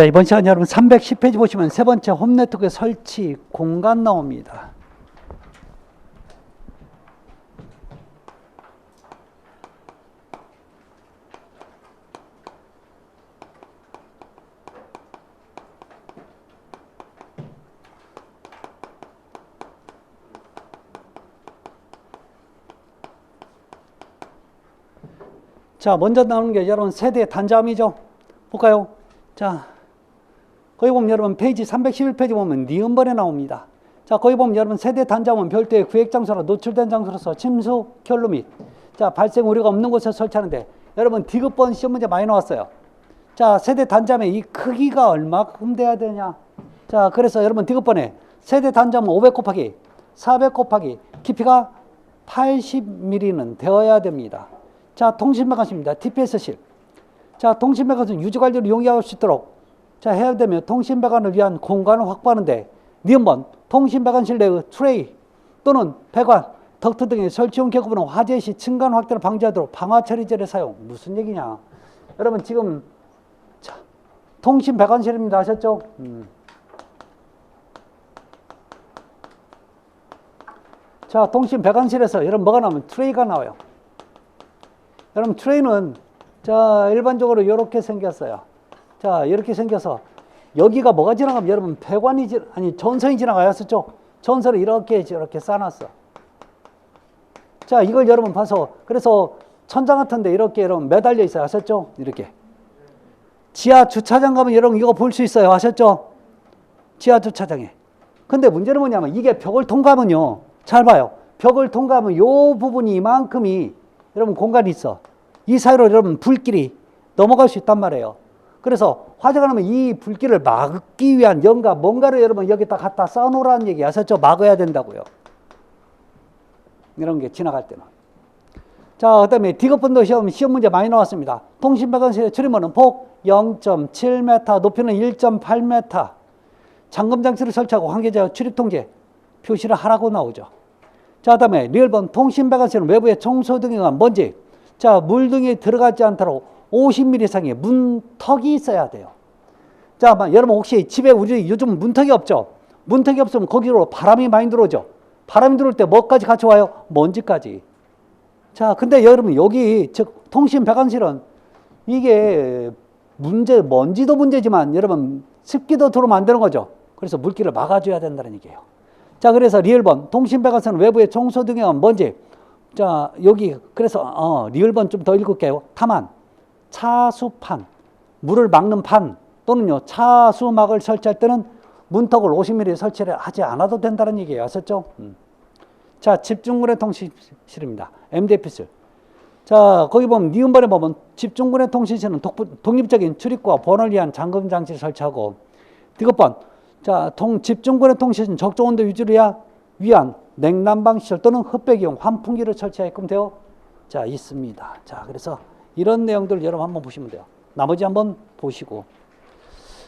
자, 이번 시간 여러분 310페이지 보시면 세 번째 홈 네트워크 설치 공간 나옵니다. 자, 먼저 나오는 게 여러분 세대 단자음이죠. 볼까요? 자, 거기 보면 여러분 페이지 311페이지 보면 니은번에 나옵니다. 자, 거기 보면 여러분 세대 단자음은 별도의 구획 장소나 노출된 장소로서 침수, 결로 및 자, 발생 우려가 없는 곳에 설치하는데 여러분 디귿번 시험 문제 많이 나왔어요. 자, 세대 단자음의 이 크기가 얼마큼 돼야 되냐? 자, 그래서 여러분 디귿번에 세대 단자음은 500 곱하기 400 곱하기 깊이가 80mm는 되어야 됩니다. 자, 통신매관입니다. TPS실. 자, 통신매관은 유지관리를 용이할 수 있도록 자, 해야 되면 통신배관을 위한 공간을 확보하는데 니은번 통신배관실 내의 트레이 또는 배관, 덕트 등의 설치용 격업은 화재 시 층간 확대를 방지하도록 방화 처리제를 사용. 무슨 얘기냐? 여러분 지금 자, 통신 배관실입니다. 아셨죠? 음. 자, 통신 배관실에서 여러분 뭐가 나오면 트레이가 나와요. 여러분 트레이는 자 일반적으로 이렇게 생겼어요. 자 이렇게 생겨서 여기가 뭐가 지나가면 여러분 배관이 지, 아니 전선이 지나가였었죠. 전선을 이렇게 이렇게 쌓아놨어. 자 이걸 여러분 봐서 그래서 천장 같은데 이렇게 여러분 매달려 있어요. 아셨죠? 이렇게 지하 주차장 가면 여러분 이거 볼 수 있어요. 아셨죠? 지하 주차장에. 근데 문제는 뭐냐면 이게 벽을 통과하면요. 잘 봐요. 벽을 통과하면 요 부분이 이만큼이 여러분 공간이 있어. 이 사이로 여러분 불길이 넘어갈 수 있단 말이에요. 그래서 화재가 나면 이 불길을 막기 위한 연가 뭔가를 여러분 여기다 갖다 써놓으라는 얘기 아셨죠? 막아야 된다고요. 이런 게 지나갈 때는. 자, 그 다음에 디귿번도 시험, 시험 문제 많이 나왔습니다. 통신배관실의 출입문은 폭 0.7m, 높이는 1.8m. 잠금장치를 설치하고 관계자 출입 통제 표시를 하라고 나오죠. 자, 다음에 리얼번 통신배관실은 외부에 청소 등에 의한 먼지, 자, 물 등이 들어가지 않도록 50mm 이상의 문턱이 있어야 돼요. 자, 막 여러분 혹시 집에 우리 요즘 문턱이 없죠? 문턱이 없으면 거기로 바람이 많이 들어오죠? 바람이 들어올 때 뭐까지 같이 와요? 먼지까지. 자, 근데 여러분 여기 즉 통신 배관실은 이게 문제, 먼지도 문제지만 여러분 습기도 들어오면 안 되는 거죠. 그래서 물기를 막아줘야 된다는 얘기예요. 자, 그래서 리얼번 통신 배관선은 외부에 청소 등에 먼지. 자, 여기 그래서 어, 리얼번 좀 더 읽을게요. 타만, 차수판, 물을 막는 판 또는요 차수막을 설치할 때는 문턱을 50mm 설치를 하지 않아도 된다는 얘기예요. 아셨죠? 음. 자, 집중군의 통신실입니다. MDF실. 자, 거기 보면 니은번에 보면 집중군의 통신실은 독, 독립적인 출입과 번호를 위한 잠금 장치를 설치하고 디귿번 자, 통, 집중군의 통신은 적정 온도 유지를 위한 냉난방 시설 또는 흡배기용 환풍기를 설치하게끔 되어 자, 있습니다. 자, 그래서 이런 내용들 여러분 한번 보시면 돼요. 나머지 한번 보시고.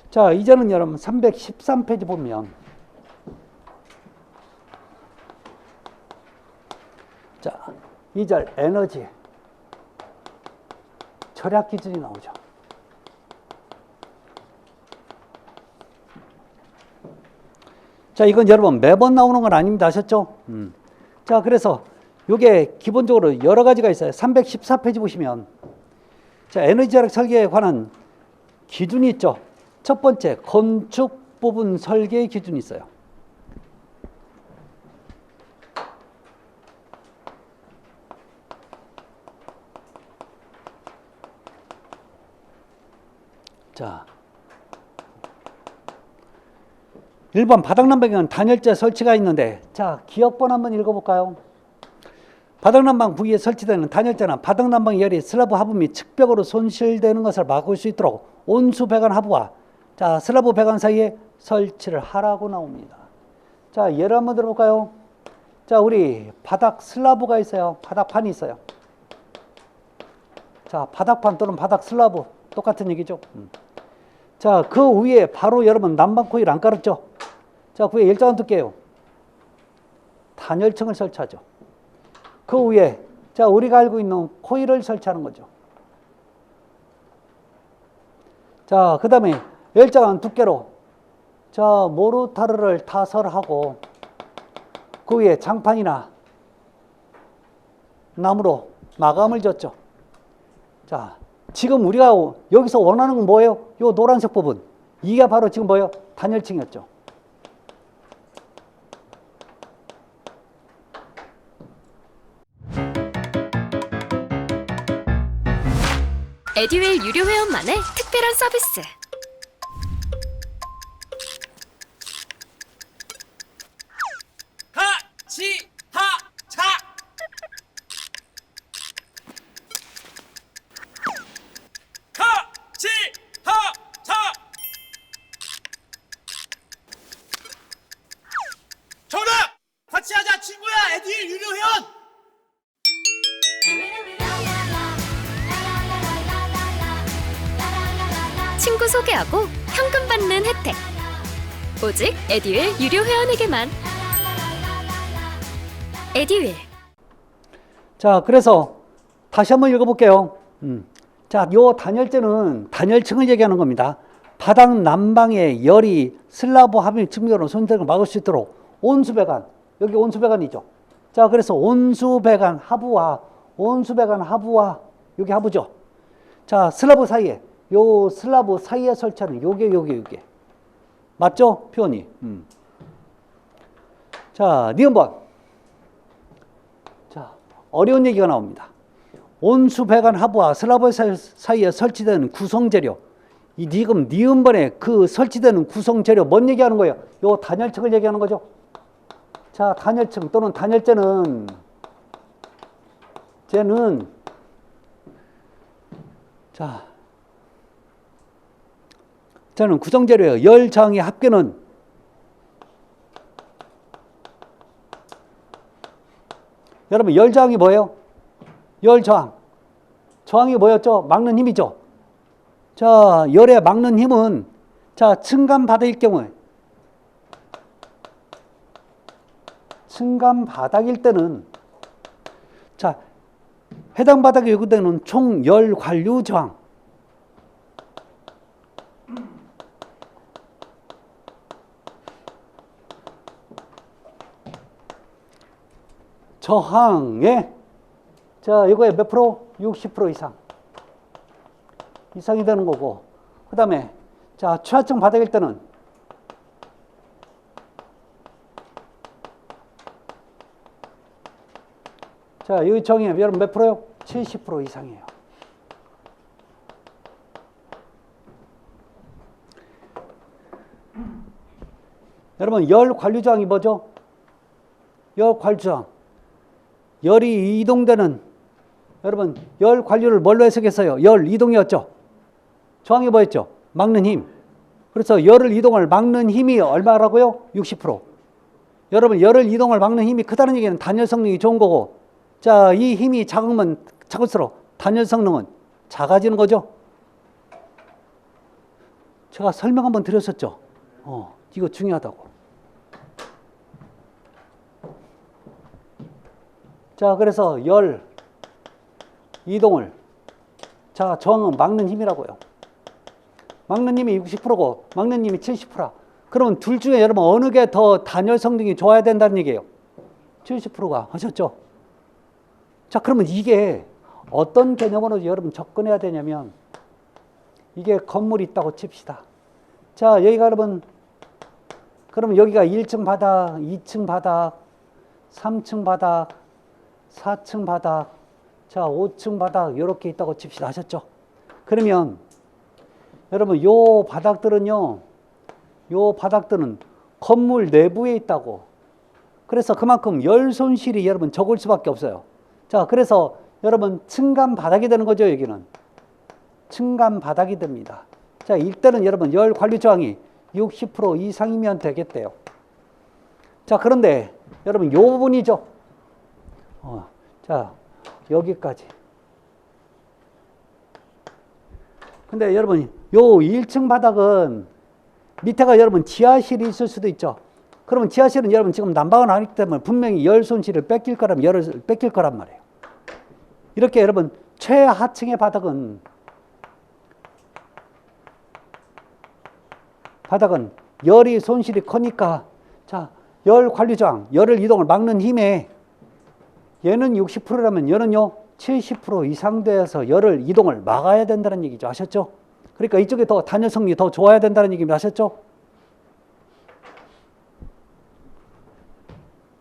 자, 이제는 여러분 313페이지 보면 자, 2절 에너지 절약 기준이 나오죠. 자, 이건 여러분 매번 나오는 건 아닙니다. 아셨죠? 음. 자, 그래서 이게 기본적으로 여러 가지가 있어요. 314페이지 보시면 자, 에너지 절약 설계에 관한 기준이 있죠. 첫 번째, 건축 부분 설계 기준이 있어요. 자, 1번 바닥난방에는 단열재 설치가 있는데 자 기억번 한번 읽어볼까요? 바닥난방 부위에 설치되는 단열재는 바닥난방 열이 슬라브 하부 및 측벽으로 손실되는 것을 막을 수 있도록 온수 배관 하부와 자 슬라브 배관 사이에 설치를 하라고 나옵니다. 자 예를 한번 들어볼까요? 자 우리 바닥 슬라브가 있어요. 바닥판이 있어요. 자 바닥판 또는 바닥 슬라브 똑같은 얘기죠. 음. 자, 그 위에 바로 여러분 난방 코일 안 깔았죠? 자, 그 위에 일자간 두께요. 단열층을 설치하죠. 그 위에 자, 우리가 알고 있는 코일을 설치하는 거죠. 자, 그 다음에 일정한 두께로 자 모르타르를 타설하고 그 위에 장판이나 나무로 마감을 줬죠. 자 지금 우리가 여기서 원하는 건 뭐예요? 요 노란색 부분 이게 바로 지금 뭐예요? 단열층이었죠. 에듀윌 유료 회원만의 특별한 서비스. 에듀윌 유료 회원에게만. 에듀윌. 자, 그래서 다시 한번 읽어볼게요. 음. 자, 요 단열재는 단열층을 얘기하는 겁니다. 바닥 난방의 열이 슬라브 합일 측면으로 손색을 막을 수 있도록 온수배관, 여기 온수배관이죠. 자, 그래서 온수배관 하부와 온수배관 하부와 여기 하부죠. 자, 슬라브 사이에 요 슬라브 사이에 설치하는 요게 요게 요게 맞죠? 표현이. 음. 자, 니은번. 자, 어려운 얘기가 나옵니다. 온수 배관 하부와 슬라브 사이- 사이에 설치되는 구성 재료. 이 니금 니은번에 그 설치되는 구성 재료 뭔 얘기하는 거예요? 요 단열층을 얘기하는 거죠. 자, 단열층 또는 단열재는 쟤는 자, 저는 구성 재료예요. 열 저항의 합계는 여러분 열 저항이 뭐예요? 열 저항. 저항이 뭐였죠? 막는 힘이죠. 자, 열에 막는 힘은 자, 층간 바닥일 경우에 층간 바닥일 때는 자, 해당 바닥에 요구되는 총 열 관류 저항 저항에 자 이거에 몇 프로? 60% 이상 이상이 되는 거고 그 다음에 자 최하층 바닥일 때는 자 여기 정의 여러분 몇 프로요? 70% 이상이에요 여러분 열 관류 저항이 뭐죠? 열 관류 저항 열이 이동되는 여러분 열 관류를 뭘로 해석했어요? 열 이동이었죠. 저항이 뭐였죠? 막는 힘. 그래서 열을 이동을 막는 힘이 얼마라고요? 60%. 여러분 열을 이동을 막는 힘이 크다는 얘기는 단열 성능이 좋은 거고 자 이 힘이 작으면 작을수록 단열 성능은 작아지는 거죠. 제가 설명 한번 드렸었죠. 어, 이거 중요하다고. 자, 그래서 열 이동을 자, 저항은 막는 힘이라고요. 막는 힘이 60%고 막는 힘이 70%라. 그러면 둘 중에 여러분 어느 게 더 단열 성능이 좋아야 된다는 얘기예요. 70%가 하셨죠? 자, 그러면 이게 어떤 개념으로 여러분 접근해야 되냐면 이게 건물이 있다고 칩시다. 자, 여기가 여러분 그러면 여기가 1층 바닥, 2층 바닥, 3층 바닥, 4층 바닥, 자, 5층 바닥 이렇게 있다고 칩시다. 하셨죠? 그러면 여러분 요 바닥들은요. 요 바닥들은 건물 내부에 있다고. 그래서 그만큼 열 손실이 여러분 적을 수밖에 없어요. 자, 그래서 여러분 층간 바닥이 되는 거죠, 여기는. 층간 바닥이 됩니다. 자, 이때는 여러분 열 관리 저항이 60% 이상이면 되겠대요. 자, 그런데 여러분 요 부분이죠. 어, 자, 여기까지. 근데 여러분, 요 1층 바닥은 밑에가 여러분 지하실이 있을 수도 있죠. 그러면 지하실은 여러분 지금 난방을 하기 때문에 분명히 열 손실을 뺏길 거라면 열을 뺏길 거란 말이에요. 이렇게 여러분 최하층의 바닥은 바닥은 열이 손실이 크니까 자, 열 관리 저항, 열을 이동을 막는 힘에 얘는 60%라면 얘는요 70% 이상 돼서 열을 이동을 막아야 된다는 얘기죠. 아셨죠? 그러니까 이쪽에 더 단열 성능이 더 좋아야 된다는 얘기입니다. 아셨죠?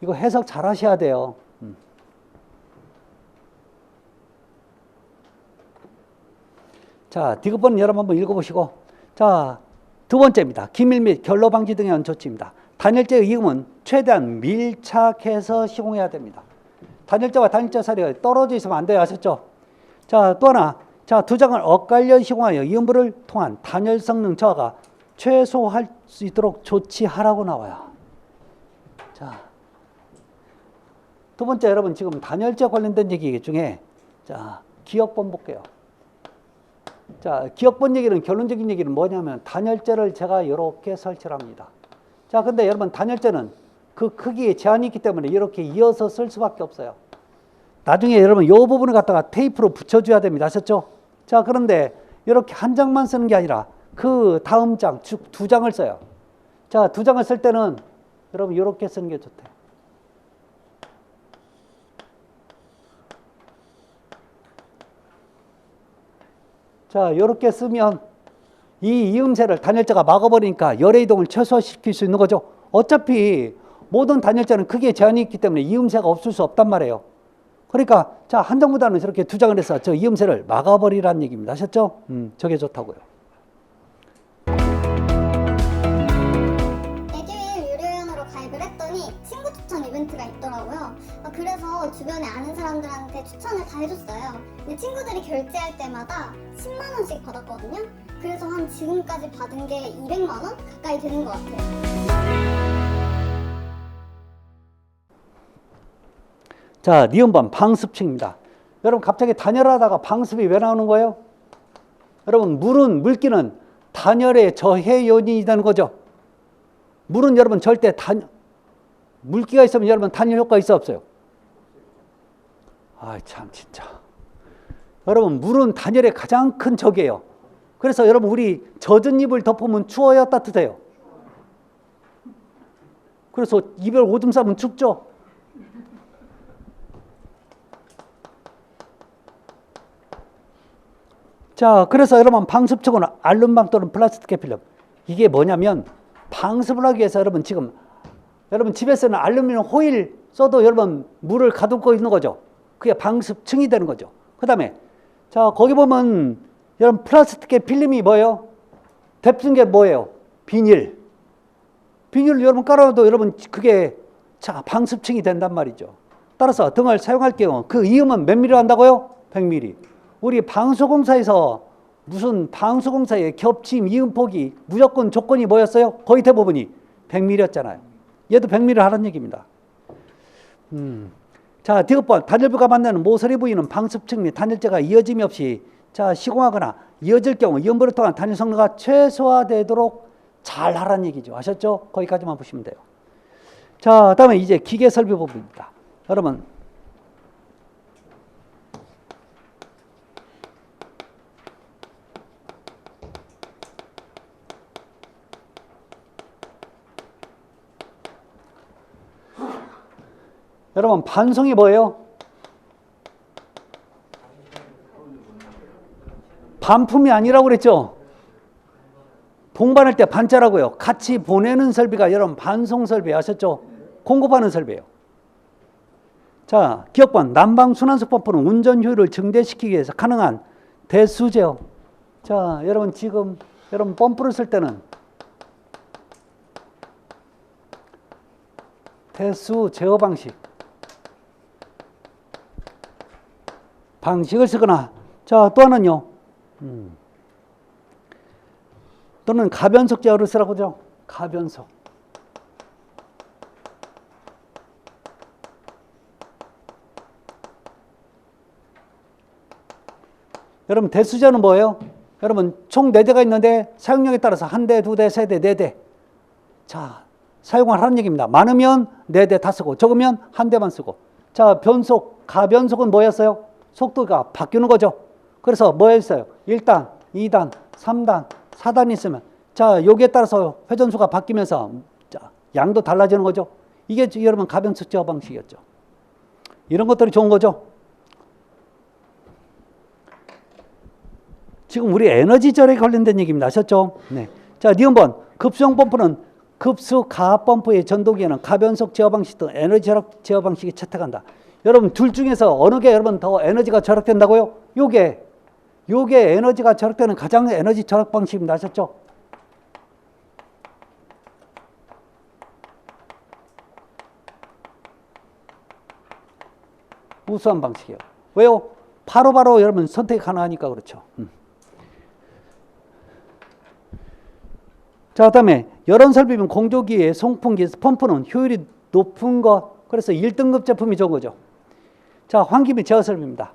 이거 해석 잘 하셔야 돼요. 음. 자, 디귿번은 여러분 한번 읽어보시고. 자, 두 번째입니다. 기밀 및 결로 방지 등에 의한 조치입니다. 단열재의 이음은 최대한 밀착해서 시공해야 됩니다. 단열재와 단열재 사이가 떨어져 있으면 안 돼요. 아셨죠? 자, 또 하나. 자, 두 장을 엇갈려 시공하여 이음부를 통한 단열 성능 저하가 최소할 수 있도록 조치하라고 나와요. 자, 두 번째 여러분 지금 단열재 관련된 얘기 중에 자, 기억본 볼게요. 자, 기억본 얘기는 결론적인 얘기는 뭐냐면 단열재를 제가 이렇게 설치를 합니다. 자, 근데 여러분 단열재는 그 크기에 제한이 있기 때문에 이렇게 이어서 쓸 수밖에 없어요. 나중에 여러분 이 부분을 갖다가 테이프로 붙여줘야 됩니다. 아셨죠? 자, 그런데 이렇게 한 장만 쓰는 게 아니라 그 다음 장, 쭉두 장을 써요. 자, 두 장을 쓸 때는 여러분 이렇게 쓰는 게 좋대요. 자, 이렇게 쓰면 이 이음새를 단열재가 막아버리니까 열의 이동을 최소화시킬 수 있는 거죠. 어차피 모든 단열재는 크기에 제한이 있기 때문에 이음새가 없을 수 없단 말이에요. 그러니까 자, 한 장보다는 저렇게 두 장을 해서 저 이음새를 막아버리라는 얘기입니다. 아셨죠? 음, 저게 좋다고요. 에듀윌 유료회원으로 가입을 했더니 친구 추천 이벤트가 있더라고요. 아, 그래서 주변에 아는 사람들한테 추천을 다 해줬어요. 근데 친구들이 결제할 때마다 10만 원씩 받았거든요. 그래서 한 지금까지 받은 게 200만 원 가까이 되는 것 같아요. 자, 니은번 방습층입니다. 여러분 갑자기 단열하다가 방습이 왜 나오는 거예요? 여러분 물은 물기는 단열의 저해 요인이 되는 거죠. 물은 여러분 절대 단 물기가 있으면 여러분 단열 효과 있어 없어요? 아, 참 진짜. 여러분 물은 단열의 가장 큰 적이에요. 그래서 여러분 우리 젖은 입을 덮으면 추워요, 따뜻해요. 그래서 이별 오줌 싸면 춥죠. 자, 그래서 여러분 방습촉은 알룸방 또는 플라스틱 필름. 이게 뭐냐면 방습을 하기 위해서 여러분 지금 여러분 집에서는 알루미늄 호일 써도 여러분 물을 가두고 있는 거죠. 그게 방습층이 되는 거죠. 그다음에 자 거기 보면 여러분 플라스틱의 필름이 뭐예요? 대표적인 게 뭐예요? 비닐. 비닐을 여러분 깔아도 여러분 그게 자 방습층이 된단 말이죠. 따라서 등을 사용할 경우 그 이음은 몇 미리 한다고요? 100mm. 우리 방수공사에서 무슨 방수공사의 겹침 이음폭이 무조건 조건이 뭐였어요? 거의 대부분이 100mm였잖아요. 얘도 100mm 하라는 얘기입니다. 음. 자, 디귿번 단열부가 만나는 모서리 부위는 방습층 및 단열재가 이어짐이 없이 자 시공하거나 이어질 경우 이음부를 통한 단열 성능가 최소화되도록 잘 하라는 얘기죠. 아셨죠? 거기까지만 보시면 돼요. 자, 다음에 이제 기계 설비 부분입니다. 여러분 여러분 반송이 뭐예요? 반품이 아니라고 그랬죠? 동반할 때 반자라고요. 같이 보내는 설비가 여러분 반송 설비 아셨죠? 공급하는 설비예요. 자, 기억번 난방 순환수 펌프는 운전 효율을 증대시키기 위해서 가능한 대수제어. 자, 여러분 지금 여러분 펌프를 쓸 때는 대수 제어 방식 방식을 쓰거나 자또 하나는요 음. 또는 가변속 제어를 쓰라고 하죠 가변속 여러분 대수제어는 뭐예요? 여러분 총 4대가 있는데 사용량에 따라서 한 대, 두 대, 세 대, 네 대. 자, 사용을 하는 얘기입니다. 많으면 네대다 쓰고 적으면 한 대만 쓰고. 자, 변속, 가변속은 뭐였어요? 속도가 바뀌는 거죠. 그래서 뭐였어요? 1단, 2단, 3단, 4단 있으면 자, 여기에 따라서 회전수가 바뀌면서 자, 양도 달라지는 거죠. 이게 여러분 가변수 제어 방식이었죠. 이런 것들이 좋은 거죠. 지금 우리 에너지 절에 관련된 얘기입니다. 아셨죠? 네. 자, 니은 번 급수형 펌프는 급수 가압 펌프의 전동기에는 가변속 제어 방식 등 에너지 절약 제어 방식이 채택한다. 여러분 둘 중에서 어느 게 여러분 더 에너지가 절약된다고요? 요게 요게 에너지가 절약되는 가장 에너지 절약 방식입니다. 아셨죠? 우수한 방식이에요. 왜요? 바로바로 여러분 선택 가능하니까 그렇죠. 음. 자, 그 다음에 여론 설비면 공조기의 송풍기, 펌프는 효율이 높은 것. 그래서 1등급 제품이 좋은 거죠. 자, 환기 및 제어 설비입니다.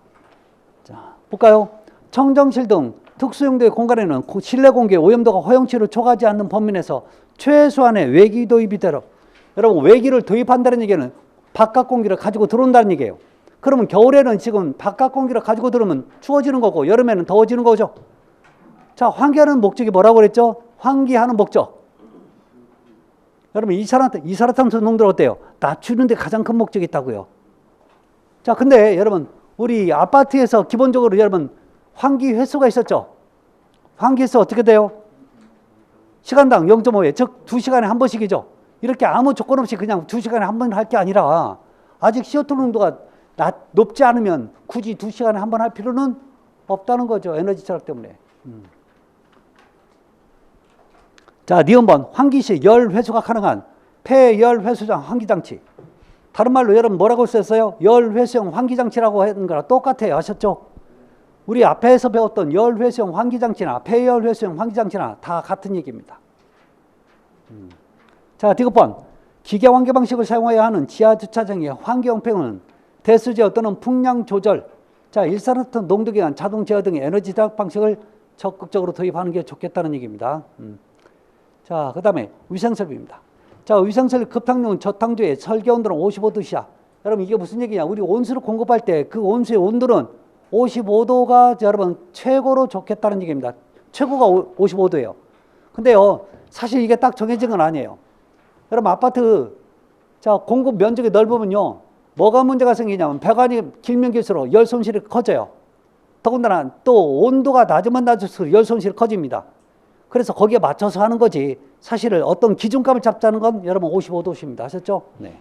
자, 볼까요? 청정실 등 특수용도의 공간에는 고- 실내 공기의 오염도가 허용치를 초과하지 않는 범위 내에서 최소한의 외기 도입이 되도록 여러분 외기를 도입한다는 얘기는 바깥 공기를 가지고 들어온다는 얘기예요. 그러면 겨울에는 지금 바깥 공기를 가지고 들어오면 추워지는 거고 여름에는 더워지는 거죠. 자, 환기하는 목적이 뭐라고 그랬죠? 환기하는 목적. 여러분 이산화탄, 이산화탄소 농도를 어때요? 낮추는 데 가장 큰 목적이 있다고요. 자, 근데 여러분 우리 아파트에서 기본적으로 여러분 환기 횟수가 있었죠. 환기 횟수 어떻게 돼요? 시간당 0.5회, 즉 2시간에 한 번씩이죠. 이렇게 아무 조건 없이 그냥 2시간에 한 번 할 게 아니라 아직 CO2 농도가 낮, 높지 않으면 굳이 2시간에 한 번 할 필요는 없다는 거죠. 에너지 절약 때문에. 음. 자, 니은번 환기 시 열 회수가 가능한 폐열 회수장 환기 장치. 다른 말로 여러분 뭐라고 썼어요? 열 회수형 환기 장치라고 하는 거랑 똑같아요. 아셨죠? 우리 앞에서 배웠던 열 회수형 환기 장치나 폐열 회수형 환기 장치나 다 같은 얘기입니다. 음. 자, 디귿번 기계 환기 방식을 사용해야 하는 지하 주차장의 환기 형평은 대수 제어 또는 풍량 조절, 자 일산화탄 농도 기간 자동 제어 등의 에너지 절약 방식을 적극적으로 도입하는 게 좋겠다는 얘기입니다. 음. 자, 그 다음에 위생 설비입니다. 자, 위생 설비 급탕용 저탕조의 설계 온도는 55도 이하. 여러분 이게 무슨 얘기냐? 우리 온수를 공급할 때 그 온수의 온도는 55도가 여러분 최고로 좋겠다는 얘기입니다. 최고가 55도예요. 근데요, 사실 이게 딱 정해진 건 아니에요. 여러분 아파트 자 공급 면적이 넓으면요 뭐가 문제가 생기냐면 배관이 길면 길수록 열 손실이 커져요. 더군다나 또 온도가 낮으면 낮을수록 열 손실이 커집니다. 그래서 거기에 맞춰서 하는 거지 사실을 어떤 기준값을 잡자는 건 여러분 55도십니다. 아셨죠? 네.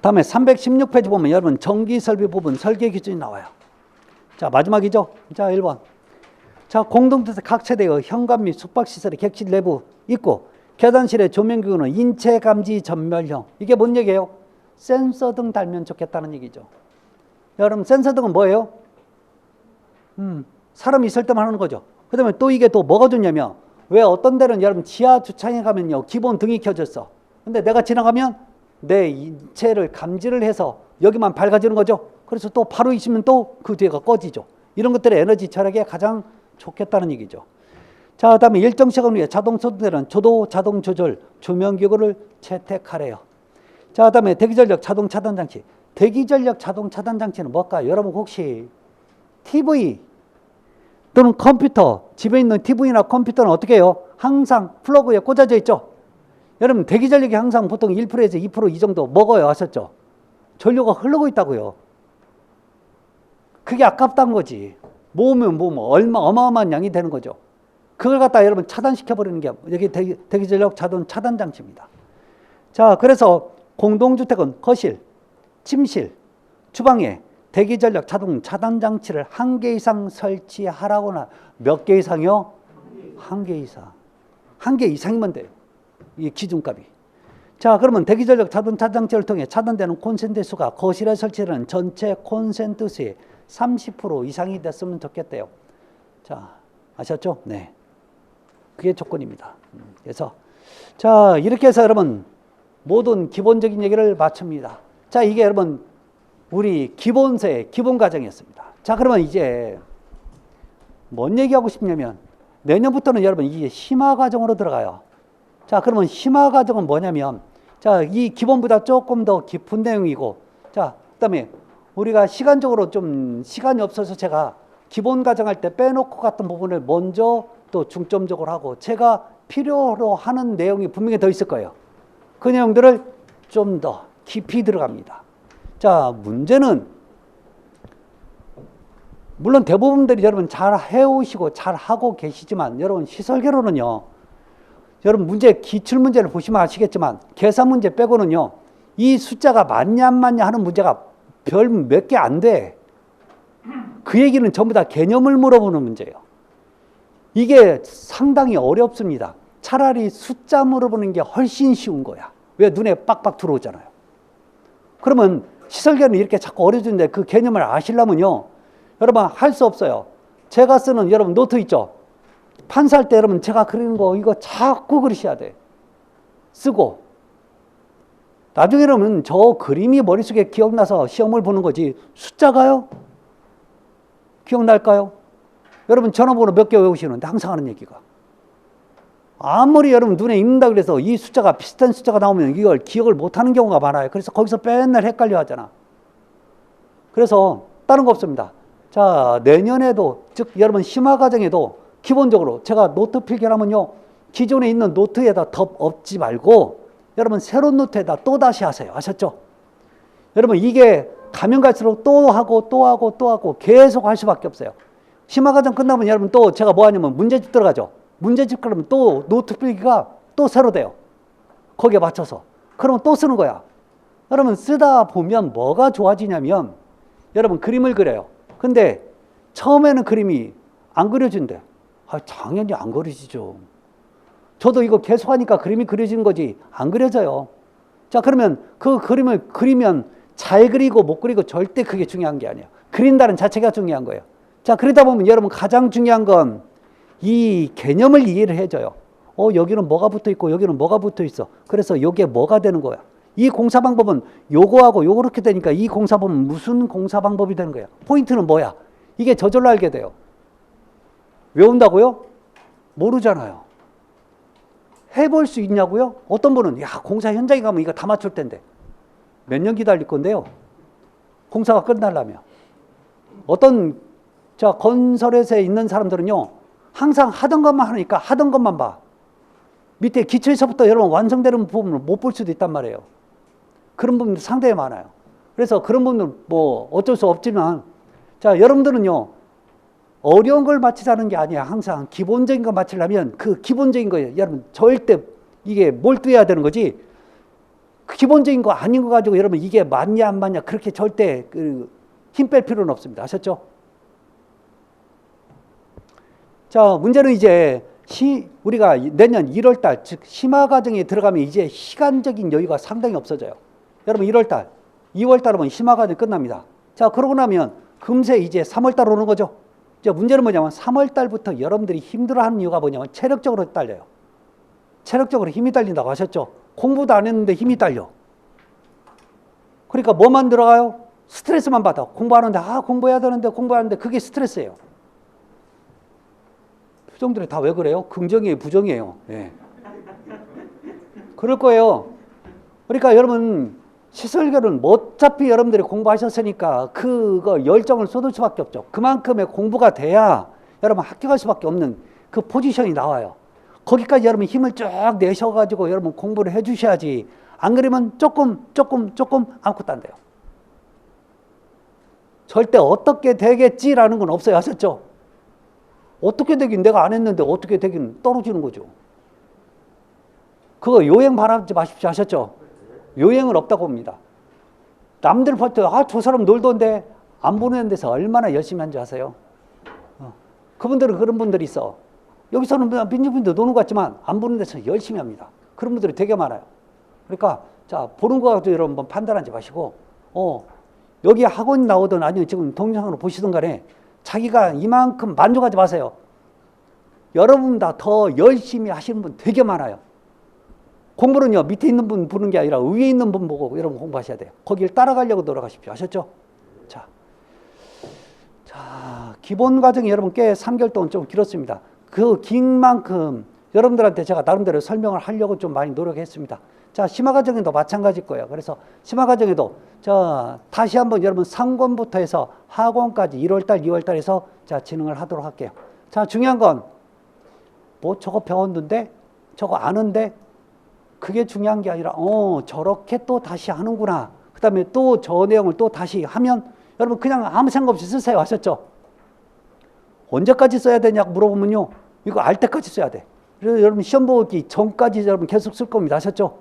다음에 316페이지 보면 여러분 전기 설비 부분 설계 기준이 나와요. 자, 마지막이죠. 자, 1번. 자, 공동주택 각 세대의 현관 및 숙박 시설의 객실 내부 있고 계단실의 조명 기구는 인체 감지 전멸형. 이게 뭔 얘기예요? 센서 등 달면 좋겠다는 얘기죠. 여러분 센서 등은 뭐예요? 음, 사람 있을 때만 하는 거죠. 그다음에 또 이게 또 뭐가 좋냐면 왜 어떤 데는 여러분 지하 주차장에 가면요 기본 등이 켜졌어. 근데 내가 지나가면 내 인체를 감지를 해서 여기만 밝아지는 거죠. 그래서 또 바로 있으면 또 그 뒤에가 꺼지죠. 이런 것들의 에너지 절약에 가장 좋겠다는 얘기죠. 자, 그다음에 일정 시간 후에 자동 소등대는 조도 자동 조절 조명 기구를 채택하래요. 자, 그다음에 대기 전력 자동 차단 장치. 대기 전력 자동 차단 장치는 뭘까요? 여러분 혹시 TV 또는 컴퓨터 집에 있는 TV나 컴퓨터는 어떻게 해요? 항상 플러그에 꽂아져 있죠. 여러분 대기 전력이 항상 보통 1%에서 2%이 정도 먹어요. 아셨죠? 전류가 흐르고 있다고요. 그게 아깝다는 거지. 모으면 모으면 얼마 어마어마한 양이 되는 거죠. 그걸 갖다 여러분 차단시켜 버리는 게 여기 대기, 전력 자동 차단 장치입니다. 자, 그래서 공동주택은 거실, 침실, 주방에 대기 전력 자동 차단 장치를 한 개 이상 설치하라거나 몇 개 이상이요? 한 개 이상. 한 개 이상이면 돼요. 이 기준값이. 자, 그러면 대기 전력 자동 차단 장치를 통해 차단되는 콘센트 수가 거실에 설치하는 전체 콘센트 수의 30% 이상이 됐으면 좋겠대요. 자, 아셨죠? 네. 그게 조건입니다. 음, 그래서 자, 이렇게 해서 여러분 모든 기본적인 얘기를 마칩니다. 자, 이게 여러분 우리 기본세 기본 과정이었습니다. 자, 그러면 이제 뭔 얘기하고 싶냐면 내년부터는 여러분 이게 심화 과정으로 들어가요. 자, 그러면 심화 과정은 뭐냐면 자, 이 기본보다 조금 더 깊은 내용이고 자, 그다음에 우리가 시간적으로 좀 시간이 없어서 제가 기본 과정할 때 빼놓고 갔던 부분을 먼저 또 중점적으로 하고 제가 필요로 하는 내용이 분명히 더 있을 거예요. 그 내용들을 좀 더 깊이 들어갑니다. 자, 문제는 물론 대부분들이 여러분 잘 해오시고 잘 하고 계시지만 여러분 시설계로는요. 여러분 문제 기출 문제를 보시면 아시겠지만 계산 문제 빼고는요. 이 숫자가 맞냐 안 맞냐 하는 문제가 별 몇 개 안 돼. 그 얘기는 전부 다 개념을 물어보는 문제예요. 이게 상당히 어렵습니다. 차라리 숫자 물어보는 게 훨씬 쉬운 거야. 왜 눈에 빡빡 들어오잖아요. 그러면 시설계는 이렇게 자꾸 어려지는데 그 개념을 아시려면요. 여러분 할 수 없어요. 제가 쓰는 여러분 노트 있죠? 판사할 때 여러분 제가 그리는 거 이거 자꾸 그리셔야 돼. 쓰고. 나중에 여러분 저 그림이 머릿속에 기억나서 시험을 보는 거지 숫자가요? 기억날까요? 여러분 전화번호 몇 개 외우시는데 항상 하는 얘기가. 아무리 여러분 눈에 익는다 그래서 이 숫자가 비슷한 숫자가 나오면 이걸 기억을 못하는 경우가 많아요. 그래서 거기서 맨날 헷갈려 하잖아. 그래서 다른 거 없습니다. 자, 내년에도, 즉, 여러분 심화 과정에도 기본적으로 제가 노트 필기하면요. 기존에 있는 노트에다 덮 엎지 말고 여러분 새로운 노트에다 또 다시 하세요. 아셨죠? 여러분 이게 가면 갈수록 또 하고 또 하고 또 하고 계속 할 수밖에 없어요. 심화 과정 끝나면 여러분 또 제가 뭐 하냐면 문제집 들어가죠. 문제집 그러면 또 노트 필기가 또 새로 돼요. 거기에 맞춰서. 그러면 또 쓰는 거야. 여러분 쓰다 보면 뭐가 좋아지냐면 여러분 그림을 그려요. 근데 처음에는 그림이 안 그려진대. 아, 당연히 안 그려지죠. 저도 이거 계속 하니까 그림이 그려지는 거지 안 그려져요. 자, 그러면 그 그림을 그리면 잘 그리고 못 그리고 절대 그게 중요한 게 아니에요. 그린다는 자체가 중요한 거예요. 자, 그러다 보면 여러분 가장 중요한 건 이 개념을 이해를 해줘요. 어, 여기는 뭐가 붙어 있고 여기는 뭐가 붙어 있어. 그래서 이게 뭐가 되는 거야. 이 공사 방법은 요거하고 요렇게 되니까 이 공사 방법은 무슨 공사 방법이 되는 거야. 포인트는 뭐야. 이게 저절로 알게 돼요. 외운다고요? 모르잖아요. 해볼 수 있냐고요? 어떤 분은 야 공사 현장에 가면 이거 다 맞출 텐데 몇 년 기다릴 건데요. 공사가 끝나려면 어떤 저 건설회사에 있는 사람들은요 항상 하던 것만 하니까 하던 것만 봐. 밑에 기초에서부터 여러분 완성되는 부분을 못 볼 수도 있단 말이에요. 그런 부분도 상당히 많아요. 그래서 그런 분들 뭐 어쩔 수 없지만 자 여러분들은요 어려운 걸 맞추자는 게 아니야. 항상 기본적인 거 맞추려면 그 기본적인 거예요. 여러분 절대 이게 몰두해야 되는 거지. 그 기본적인 거 아닌 거 가지고 여러분 이게 맞냐 안 맞냐 그렇게 절대 그힘뺄 필요는 없습니다. 아셨죠? 자 문제는 이제 시, 우리가 내년 1월 달 즉 심화 과정에 들어가면 이제 시간적인 여유가 상당히 없어져요. 여러분 1월 달, 2월 달 오면 심화 과정 이 끝납니다. 자 그러고 나면 금세 이제 3월 달 오는 거죠. 이제 문제는 뭐냐면 3월 달부터 여러분들이 힘들어하는 이유가 뭐냐면 체력적으로 딸려요. 체력적으로 힘이 딸린다고 하셨죠. 공부도 안 했는데 힘이 딸려. 그러니까 뭐만 들어가요? 스트레스만 받아. 공부하는데 아 공부해야 되는데 공부하는데 그게 스트레스예요. 표정들이 다 왜 그래요? 긍정이에요, 부정이에요. 예. 그럴 거예요. 그러니까 여러분 뭐 어차피 여러분들이 공부하셨으니까 그거 열정을 쏟을 수밖에 없죠. 그만큼의 공부가 돼야 여러분 합격할 수밖에 없는 그 포지션이 나와요. 거기까지 여러분 힘을 쭉 내셔가지고 여러분 공부를 해주셔야지. 안 그러면 조금, 조금, 조금 아무것도 안 돼요. 절대 어떻게 되겠지라는 건 없어요. 아셨죠? 어떻게 되긴 내가 안 했는데 어떻게 되긴 떨어지는 거죠. 그거 요행 바라지 마십시오. 하셨죠? 요행은 없다고 봅니다. 남들 볼 때, 아, 저 사람 놀던데 안 보는 데서 얼마나 열심히 한지 아세요? 어. 그분들은 그런 분들이 있어. 여기서는 민주분들 노는 것 같지만 안 보는 데서 열심히 합니다. 그런 분들이 되게 많아요. 그러니까, 자, 보는 거 가지고 여러분 판단하지 마시고, 어, 여기 학원 나오든 아니면 지금 동영상으로 보시든 간에 자기가 이만큼 만족하지 마세요. 여러분 다 더 열심히 하시는 분 되게 많아요. 공부는요, 밑에 있는 분 보는 게 아니라 위에 있는 분 보고 여러분 공부하셔야 돼요. 거길 따라가려고 노력하십시오. 아셨죠? 자. 자, 기본 과정이 여러분 꽤 3개월 동안 좀 길었습니다. 그 긴 만큼 여러분들한테 제가 나름대로 설명을 하려고 좀 많이 노력했습니다. 자, 심화 과정에도 마찬가지일 거예요. 그래서 심화 과정에도 저 다시 한번 여러분 상권부터 해서 하권까지 1월 달, 2월 달에서 자 진행을 하도록 할게요. 자, 중요한 건 뭐 저거 배웠는데 저거 아는데 그게 중요한 게 아니라 어 저렇게 또 다시 하는구나. 그다음에 또 저 내용을 또 다시 하면 여러분 그냥 아무 생각 없이 쓰세요. 아셨죠? 언제까지 써야 되냐고 물어보면요. 이거 알 때까지 써야 돼. 그래서 여러분 시험 보기 전까지 여러분 계속 쓸 겁니다. 아셨죠?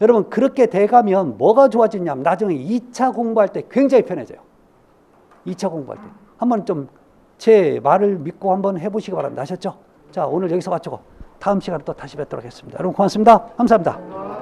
여러분 그렇게 돼가면 뭐가 좋아지냐면 나중에 2차 공부할 때 굉장히 편해져요. 2차 공부할 때. 한번 좀 제 말을 믿고 한번 해보시기 바랍니다. 아셨죠? 자, 오늘 여기서 마치고 다음 시간에 또 다시 뵙도록 하겠습니다. 여러분 고맙습니다. 감사합니다.